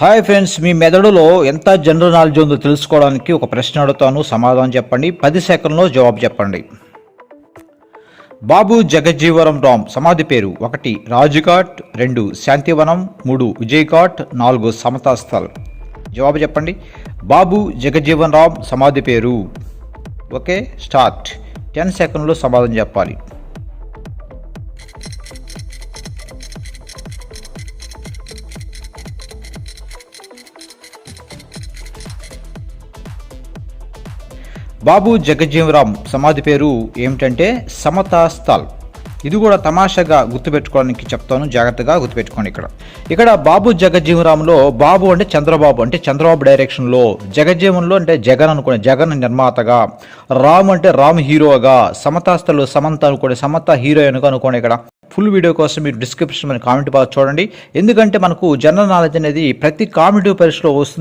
Hi friends మీ మెదడులో ఎంత general knowledge ఉందో తెలుసుకోవడానికి ఒక ప్రశ్న అడుగుతాను. సమాధానం చెప్పండి. పది సెకండ్లో జవాబు చెప్పండి. బాబు జగజ్జీవరం రామ్ సమాధి పేరు ఒకటి రాజుఘాట్. రెండు శాంతివనం. మూడు విజయ్ ఘాట్ నాలుగు సమతాస్థల్. జవాబు చెప్పండి. బాబు జగజ్జీవన్ రామ్ సమాధి పేరు. Okay start. టెన్ సెకండ్లో సమాధానం చెప్పాలి. బాబు జగజ్జీవరామ్ సమాధి పేరు ఏమిటంటే సమతా స్థల్ ఇది కూడా తమాషాగా గుర్తుపెట్టుకోవడానికి చెప్తాను. జాగ్రత్తగా గుర్తుపెట్టుకోండి ఇక్కడ. ఇక్కడ బాబు జగజ్జీవరాంలో బాబు అంటే చంద్రబాబు అంటే చంద్రబాబు డైరెక్షన్లో జగజ్జీవన్లో అంటే జగన్ అనుకునే జగన్ నిర్మాతగా రామ్ అంటే రామ్ హీరోగా సమతాస్థలు సమంత అనుకోండి సమత హీరోయిన్గా అనుకోండి ఇక్కడ. ఫుల్ వీడియో కోసం మీరు డిస్క్రిప్షన్ మన కామెంట్ బాక్స్ చూడండి. ఎందుకంటే మనకు జనరల్ నాలెడ్జ్ అనేది ప్రతి కామెడీ పరీక్షలో వస్తుంది.